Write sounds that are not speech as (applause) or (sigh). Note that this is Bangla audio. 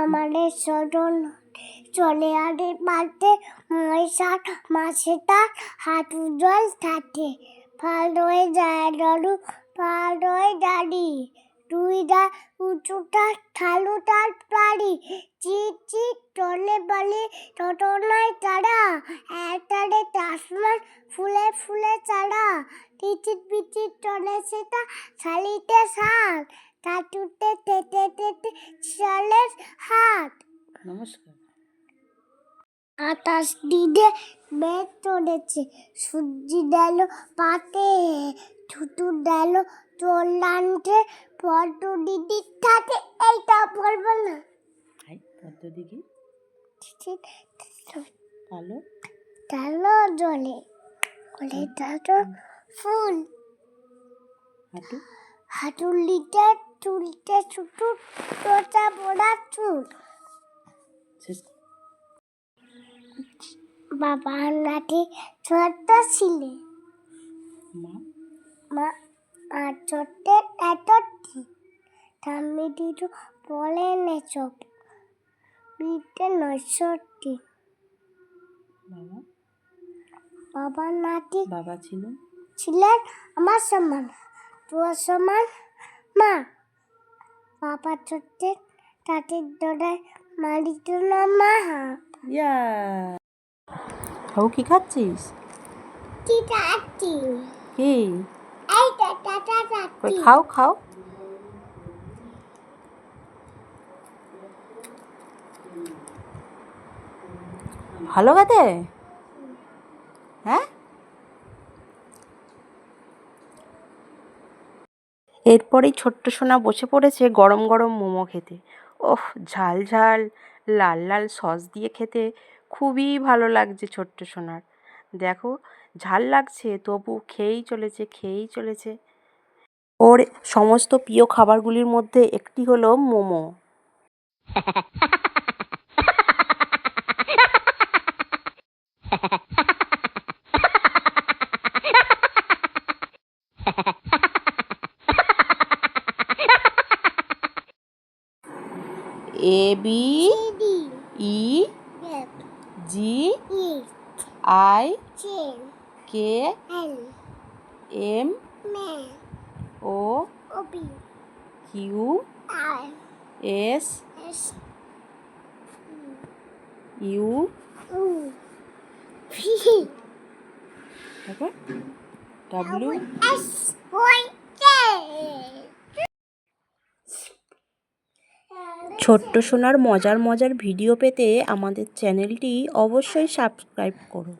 আমাদের সদন চলে আরে পাতে ময়সার মাছেটা হাঁটু জল থাকে। ফাল হয়ে যায় ডরু ফাল হয়ে দাঁড়ি। দুই দা উঁচুটা, ঠালুটার পারি চিট চিট টলে বলে, টটনায় তারা একটারে তাসমান ফুলে ফুলে চারা। টিচিট পিচিট টলে সেটা শালিতে শাক কাটুতে তেতে তেতে চলে হাত। নমস্কার। আকাশ দিনে মেঘ চড়েছে সূর্যি দিল পাতে ছুটু দিল চোলান্টে ফটো দিদি থাকে এইটা বলব না। হাই পদ্ধতি কি কালো? জলে ডালো ফুল। হাঁটু? হাঁটুলিতে চুলতে ছুটু তোটা পড়া চুল। বাবা নাটি ছোট্ট ছিলে। মা আর ছোট্ট এত ঠাম্মি দিদু বলে নে চোখ বিতে নৈশটি বাবা বাবা নাতি বাবা ছিল ছিলেন আমার সমান তোর সমান। বাবা ছোট্ট তাঁতির দোড়ায় মারিত না মা। ইয়া। খাও কি খাচ্ছিস? চিটা আটি কি? এইটা টাটা কই খাও খাও। ভালো খেতে? হ্যাঁ? এরপরেই ছোট্ট সোনা বসে পড়েছে গরম গরম মোমো খেতে। ওহ, ঝাল ঝাল, লাল লাল সস দিয়ে খেতে খুবই ভালো লাগছে ছোট্ট সোনার। দেখো, ঝাল লাগছে, তবু খেয়েই চলেছে খেয়েই চলেছে। ওর সমস্ত প্রিয় খাবারগুলির মধ্যে একটি হলো মোমো। (laughs) এ বি দিদি ই দেখ জি E I chain K L M May O Obi Q R S S U uh V তারপর ডাব্লিউ এস ছোট্ট সোনার মজার মজার ভিডিও পেতে আমাদের চ্যানেলটি অবশ্যই সাবস্ক্রাইব করো।